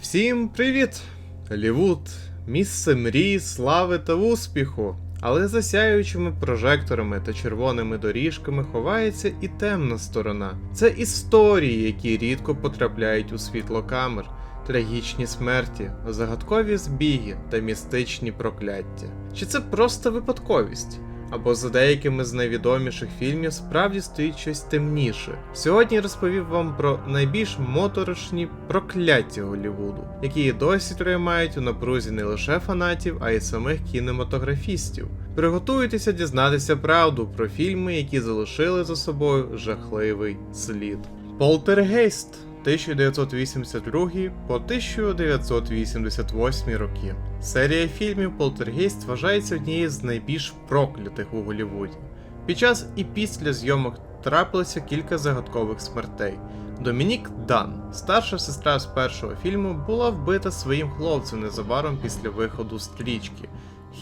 Всім привіт! Голлівуд – місце мрій, слави та успіху. Але за сяючими прожекторами та червоними доріжками ховається і темна сторона. Це історії, які рідко потрапляють у світло камер, трагічні смерті, загадкові збіги та містичні прокляття. Чи це просто випадковість? Або за деякими з найвідоміших фільмів справді стоїть щось темніше. Сьогодні розповів вам про найбільш моторошні прокляття Голлівуду, які досі тримають у напрузі не лише фанатів, а й самих кінематографістів. Приготуйтеся дізнатися правду про фільми, які залишили за собою жахливий слід. Полтергейст 1982 по 1988 роки. Серія фільмів Полтергейст вважається однією з найбільш проклятих у Голлівуді. Під час і після зйомок трапилося кілька загадкових смертей. Домінік Дан, старша сестра з першого фільму, була вбита своїм хлопцем незабаром після виходу стрічки.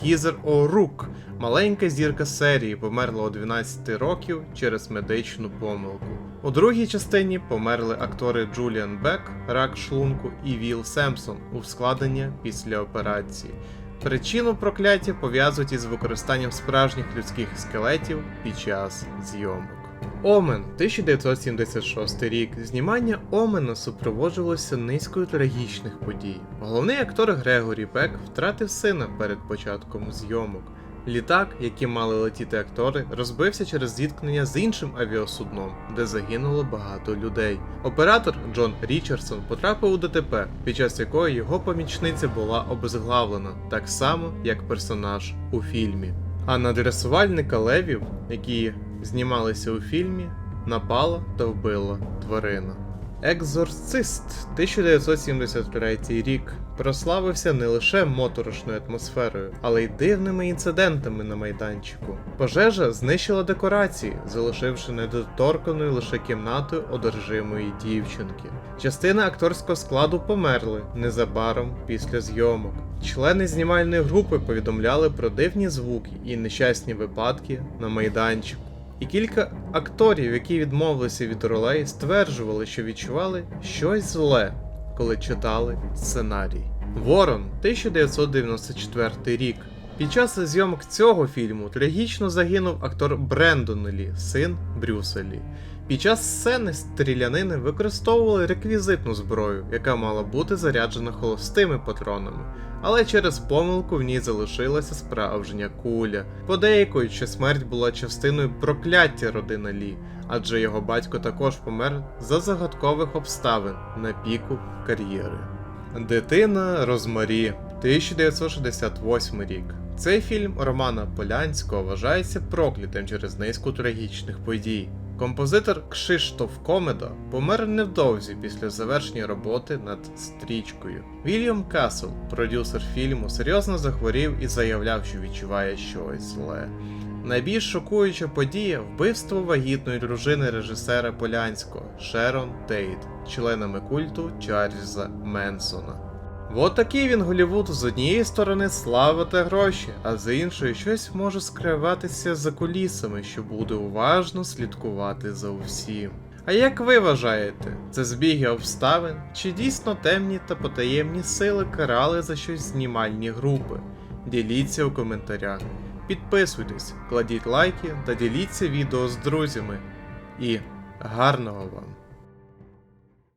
Хізер О'Рук, маленька зірка серії, померла у 12 років через медичну помилку. У другій частині померли актори Джуліан Бек, рак шлунку і Віл Семпсон у складення після операції. Причину прокляття пов'язують із використанням справжніх людських скелетів під час зйомок. Омен 1976 рік. Знімання Омена супроводжувалося низкою трагічних подій. Головний актор Грегорі Бек втратив сина перед початком зйомок. Літак, яким мали летіти актори, розбився через зіткнення з іншим авіасудном, де загинуло багато людей. Оператор Джон Річардсон потрапив у ДТП, під час якої його помічниця була обезглавлена, так само як персонаж у фільмі. А на дресувальника левів, які знімалися у фільмі, напала та вбила тварина. Екзорцист 1973 рік прославився не лише моторошною атмосферою, але й дивними інцидентами на майданчику. Пожежа знищила декорації, залишивши недоторканою лише кімнатою одержимої дівчинки. Частина акторського складу померли незабаром після зйомок. Члени знімальної групи повідомляли про дивні звуки і нещасні випадки на майданчику. І кілька акторів, які відмовилися від ролей, стверджували, що відчували щось зле, коли читали сценарій. Ворон 1994 рік. Під час зйомок цього фільму трагічно загинув актор Брендон Лі, син Брюса Лі. Під час сцени стрілянини використовували реквізитну зброю, яка мала бути заряджена холостими патронами, але через помилку в ній залишилася справжня куля. Подейкують, що смерть була частиною прокляття родини Лі, адже його батько також помер за загадкових обставин на піку кар'єри. Дитина Розмарі 1968 рік. Цей фільм Романа Полянського вважається проклятим через низку трагічних подій. Композитор Кшиштоф Комеда помер невдовзі після завершення роботи над стрічкою. Вільям Касл, продюсер фільму, серйозно захворів і заявляв, що відчуває щось зле. Найбільш шокуюча подія вбивство вагітної дружини режисера Полянського Шерон Тейт, членами культу Чарльза Менсона. От такий він Голівуд з однієї сторони слава та гроші, а з іншої щось може скриватися за кулісами, що буде уважно слідкувати за усім. А як ви вважаєте, це збіги обставин, чи дійсно темні та потаємні сили карали за щось знімальні групи? Діліться у коментарях. Підписуйтесь, кладіть лайки та діліться відео з друзями. І гарного вам!